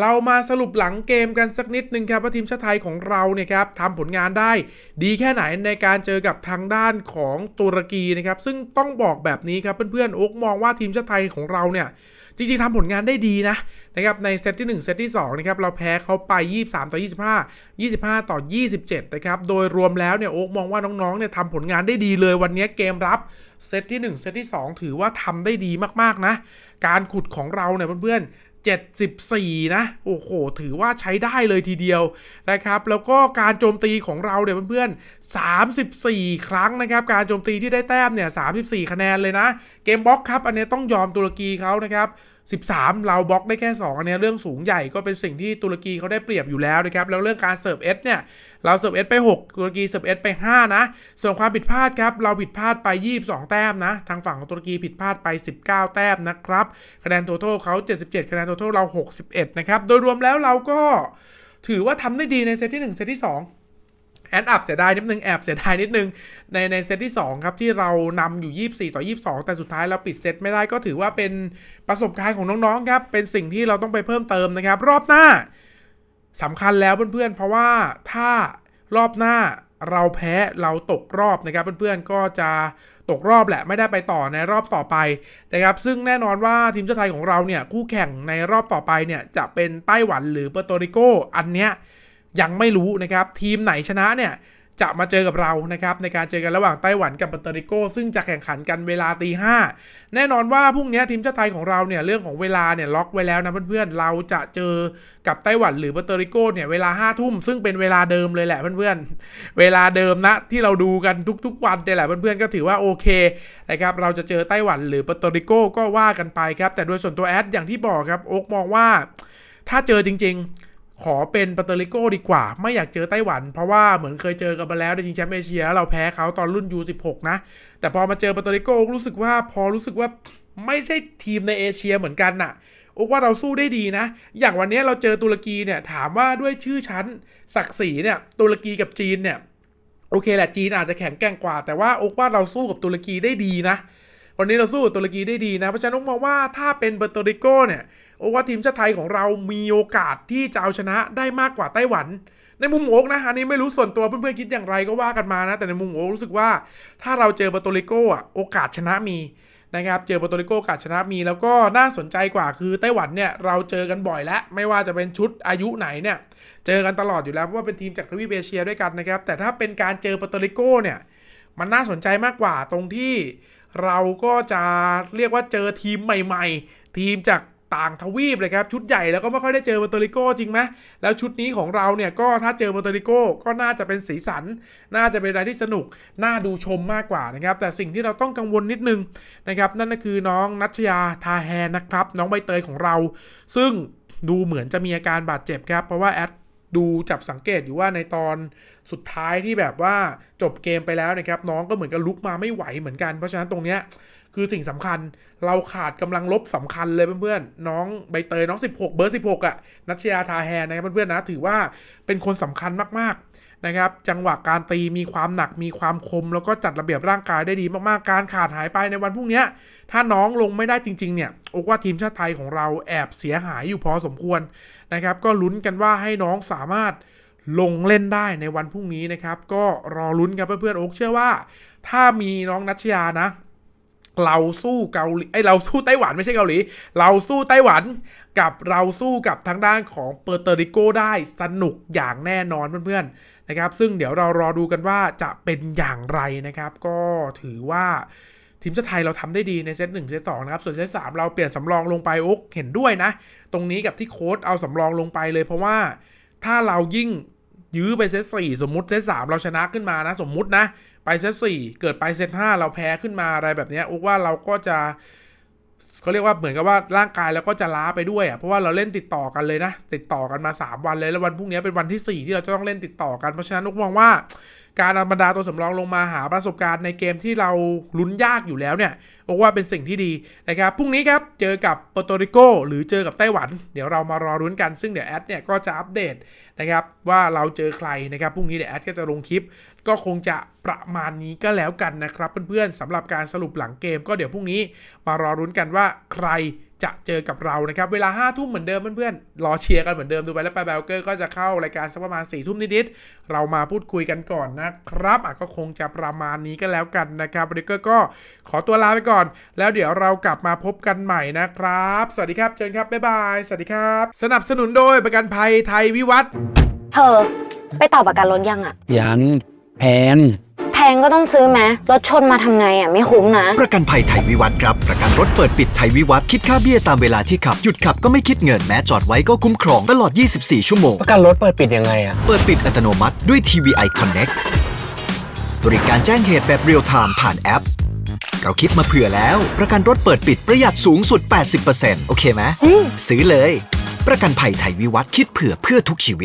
เรามาสรุปหลังเกมกันสักนิดนึงครับว่าทีมชาติไทยของเราเนี่ยครับทำผลงานได้ ดีแค่ไหนในการเจอกับทางด้านของตุรกีนะครับซึ่งต้องบอกแบบนี้ครับเพื่อนๆโอ๊กมองว่าทีมชาติไทยของเราเนี่ยจริงๆทำผลงานได้ดีนะนะครับในเซตที่ 1 เซตที่2นะครับเราแพ้เขาไป 23 ต่อ 25 25 ต่อ 27 นะครับโดยรวมแล้วเนี่ยโอ๊กมองว่าน้องๆเนี่ยทำผลงานได้ดีเลยวันนี้เกมรับเซตที่ 1 เซตที่ 2 ถือว่าทำได้ดีมากๆนะ การขุดของเราเนี่ยเพื่อนๆ 74 นะ โอ้โห ถือว่าใช้ได้เลยทีเดียวนะครับ แล้วก็การโจมตีของเราเนี่ยเพื่อนๆ 34 ครั้งนะครับ การโจมตีที่ได้แต้มเนี่ย 34 คะแนนเลยนะ เกมบล็อกครับ อันนี้ต้องยอมตุรกีเขานะครับ 13 เราบล็อกได้แค่ 2 อันนี้เรื่องสูงใหญ่ก็เป็นสิ่งที่ตุรกีเขาได้เปรียบอยู่แล้วนะครับ แล้วเรื่องการเสิร์ฟเอสเนี่ย เราเสิร์ฟเอสไป 6 ตุรกีเสิร์ฟเอสไป 5 นะ ส่วนความผิดพลาดครับ เราผิดพลาดไป 22 แต้มนะ ทางฝั่งของตุรกีผิดพลาดไป 19 แต้มนะครับ คะแนนโทโทเขา 77 คะแนนโทโทเรา 61 นะครับ โดยรวมแล้วเราก็ถือว่าทำได้ดีในเซตที่ 1 เซตที่ 2 แอดอับเสียดายนิดนึงแอบเสียดายนิดนึง ในในเซตที่ 2 ครับ ที่เรานำอยู่ 24 ต่อ 22 แต่สุดท้ายเราปิดเซตไม่ได้ก็ถือว่าเป็นประสบการณ์ของน้องๆครับ เป็นสิ่งที่เราต้องไปเพิ่มเติมนะครับ รอบหน้าสำคัญแล้วเพื่อนๆ เพราะว่าถ้ารอบหน้าเราแพ้เราตกรอบนะครับเพื่อนๆก็จะตกรอบแหละไม่ได้ไปต่อในรอบต่อไปนะครับซึ่งแน่นอนว่าทีมชาติไทยของเราเนี่ยคู่แข่งในรอบต่อไปเนี่ยจะเป็นไต้หวันหรือเปอร์โตริโกอันเนี้ย ยังไม่รู้นะครับ ทีมไหนชนะเนี่ยจะมาเจอกับเรานะครับในการเจอกันระหว่างไต้หวันกับปัตเตอริโก ซึ่งจะแข่งขันกันเวลาตีห้าแน่นอนว่าพรุ่งนี้ทีมชาติไทยของเราเนี่ยเรื่องของเวลาเนี่ยล็อกไว้แล้วนะเพื่อนๆเราจะเจอกับไต้หวันหรือปัตเตอริโกเนี่ยเวลาห้าทุ่มซึ่งเป็นเวลาเดิมเลยแหละเพื่อนๆเวลาเดิมนะที่เราดูกันทุกๆวันเนี่ยแหละเพื่อนๆก็ถือว่าโอเคนะครับเราจะเจอไต้หวันหรือปัตเตอริโกก็ว่ากันไปครับแต่โดยส่วนตัวแอดอย่างที่บอกครับโอ๊กมองว่า ถ้าเจอจริง ๆ ขอเป็นปัตเตริโกดีกว่า ไม่อยากเจอไต้หวัน เพราะว่าเหมือนเคยเจอกันมาแล้วในชิงแชมป์เอเชียแล้วเราแพ้เขาตอนรุ่น U16 นะ แต่พอมาเจอปัตเตริโกรู้สึกว่าพอรู้สึกว่าไม่ใช่ทีมในเอเชียเหมือนกันน่ะโอ้ว่าเราสู้ได้ดีนะ อย่างวันนี้เราเจอตุรกีเนี่ยถามว่าด้วยชื่อชั้นศักดิ์ศรีเนี่ยตุรกีกับจีนเนี่ยโอเคแหละจีนอาจจะแข็งแกร่งกว่า แต่ว่าโอ๊กว่าเราสู้กับตุรกีได้ดีนะ วันนี้เราสู้ตุรกีได้ดีนะ เพราะฉะนั้นมองว่าถ้าเป็นเปอร์โตริโกเนี่ยโอว่าทีมชาติไทยของเรามีโอกาสที่จะเอาชนะได้มากกว่าไต้หวัน ในมุมโอ๊กนะอันนี้ไม่รู้ส่วนตัวเพื่อนๆคิดอย่างไรก็ว่ากันมานะ แต่ในมุมโอ๊กรู้สึกว่า ถ้าเราเจอเปอร์โตริโกอะโอกาสชนะมีนะครับเจอเปอร์โตริโกโอกาสชนะมี แล้วก็น่าสนใจกว่าคือไต้หวันเนี่ยเราเจอกันบ่อยแล้วไม่ว่าจะเป็นชุดอายุไหนเนี่ยเจอกันตลอดอยู่แล้วเพราะว่าเป็นทีมจากทวีปเอเชียด้วยกันนะครับแต่ถ้าเป็นการเจอเปอร์โตริโกเนี่ยมันน่าสนใจมากกว่าตรงที่ เราก็จะเรียกว่าเจอทีมใหม่ๆ ทีมจากต่างทวีปเลยครับ ชุดใหญ่แล้วก็ไม่ค่อยได้เจอเปอร์โตริโกจริงไหมแล้วชุดนี้ของเราเนี่ยก็ถ้าเจอเปอร์โตริโกก็น่าจะเป็นสีสัน น่าจะเป็นอะไรที่สนุก น่าดูชมมากกว่านะครับ แต่สิ่งที่เราต้องกังวลนิดนึงนะครับ นั่นก็คือน้องนัชยาทาแฮนนะครับ น้องใบเตยของเรา ซึ่งดูเหมือนจะมีอาการบาดเจ็บครับ เพราะว่าแอด ดูจับสังเกตอยู่ว่าในตอนสุดท้ายที่แบบว่าจบเกมไปแล้วนะครับ น้องก็เหมือนกับลุกมาไม่ไหวเหมือนกัน เพราะฉะนั้นตรงเนี้ยคือสิ่งสำคัญเราขาดกำลังลบสำคัญเลยเพื่อนๆ น้องใบเตยน้อง 16 เบอร์ 16อะ่ะนัชยาทาแฮนนะครับเพื่อนๆนะ ถือว่าเป็นคนสำคัญมากๆ นะครับ จังหวะการตีมีความหนักมีความคม แล้วก็จัดระเบียบร่างกายได้ดีมากๆ การขาดหายไปในวันพรุ่งนี้ ถ้าน้องลงไม่ได้จริง ๆ เนี่ยโอกว่าทีมชาติไทยของเราแอบเสียหายอยู่พอสมควรนะครับ ก็ลุ้นกันว่าให้น้องสามารถลงเล่นได้ในวันพรุ่งนี้นะครับ ก็รอลุ้นกันเพื่อนๆโอ๊กเชื่อว่า ถ้ามีน้องนัชยานะ เราสู้เกาหลีไอเราสู้ไต้หวันไม่ใช่เกาหลี เราสู้ไต้หวันกับเราสู้กับทางด้านของเปอร์เตริโกได้สนุกอย่างแน่นอนเพื่อนๆนะครับ ซึ่งเดี๋ยวเรารอดูกันว่าจะเป็นอย่างไรนะครับ ก็ถือว่าทีมชาติไทยเราทำได้ดีในเซตหนึ่งเซตสองนะครับ ส่วนเซตสามเราเปลี่ยนสำรองลงไปโอ๊กเห็นด้วยนะ ตรงนี้กับที่โค้ดเอาสำรองลงไปเลยเพราะว่าถ้าเรายิ่ง ยื้อไปเซตสี่สมมุติเซตสามเราชนะขึ้นมานะ สมมุตินะ ไปเซตสี่เกิดไปเซตห้าเราแพ้ขึ้นมาอะไรแบบนี้อุกว่าเราก็จะเขาเรียกว่าเหมือนกับว่าร่างกายเราก็จะล้าไปด้วยอะเพราะว่าเราเล่นติดต่อกันเลยนะ ติดต่อกันมา 3 วันเลยแล้ววันพรุ่งนี้เป็นวันที่ 4 ที่เราจะต้องเล่นติดต่อกันเพราะฉะนั้นนุกมองว่า การเอาบรรดาตัวสำรองลงมาหาประสบการณ์ในเกมที่เราลุ้นยากอยู่แล้วเนี่ยบอกว่าเป็นสิ่งที่ดีนะครับพรุ่งนี้ครับเจอกับเปอร์โตริโกหรือเจอกับไต้หวัน เดี๋ยวเรามารอรุ้นกันซึ่งเดี๋ยวแอดเนี่ยก็จะอัปเดตนะครับว่าเราเจอใครนะครับพรุ่งนี้เดี๋ยวแอดก็จะลงคลิป ก็คงจะประมาณนี้ก็แล้วกันนะครับเพื่อนๆสำหรับการสรุปหลังเกม ก็เดี๋ยวพรุ่งนี้มารอรุ้นกันว่าใคร จะเจอกับเรานะครับ เวลา5้าทุ่มเหมือนเดิมเพื่อนๆ รอเชียร์กันเหมือนเดิมดูไปแล้วไปแบลเกอร์ก็จะเข้ารายการสักประมาณ4ี่ทุ่มนิดๆ เรามาพูดคุยกันก่อนนะครับอะก็คงจะประมาณนี้ก็แล้วกันนะครับวันนี้ก็ก็ขอตัวลาไปก่อน แล้วเดี๋ยวเรากลับมาพบกันใหม่นะครับ สวัสดีครับเจอกันครับ บ๊ายบาย สวัสดีครับ สนับสนุนโดยประกันภัยไทยวิวัฒน์เธอ ไปต่อประกันรถยังอะยันแพนแพ งก็ต้องซื้อไหมรถชนมาทำไงอะไม่คุ้มนะ ประกันภัยไทยวิวัฒน์ครับ ประกันรถเปิดปิดไทยวิวัฒน์คิดค่าเบี้ยตามเวลาที่ขับ หยุดขับก็ไม่คิดเงินแม้จอดไว้ก็คุ้มครองตลอด 24 ชั่วโมง ประกันรถเปิดปิดยังไงอะเปิดปิดอัตโนมัติด้วย TVI Connect บริการแจ้งเหตุแบบเรียลไทม์ผ่านแอป เราคิดมาเผื่อแล้ว ประกันรถเปิดปิดประหยัดสูงสุด 80%โอเคไหมซื้อเลย ประกันภัยไทยวิวัฒน์คิดเผื่อเพื่อทุกชีวิต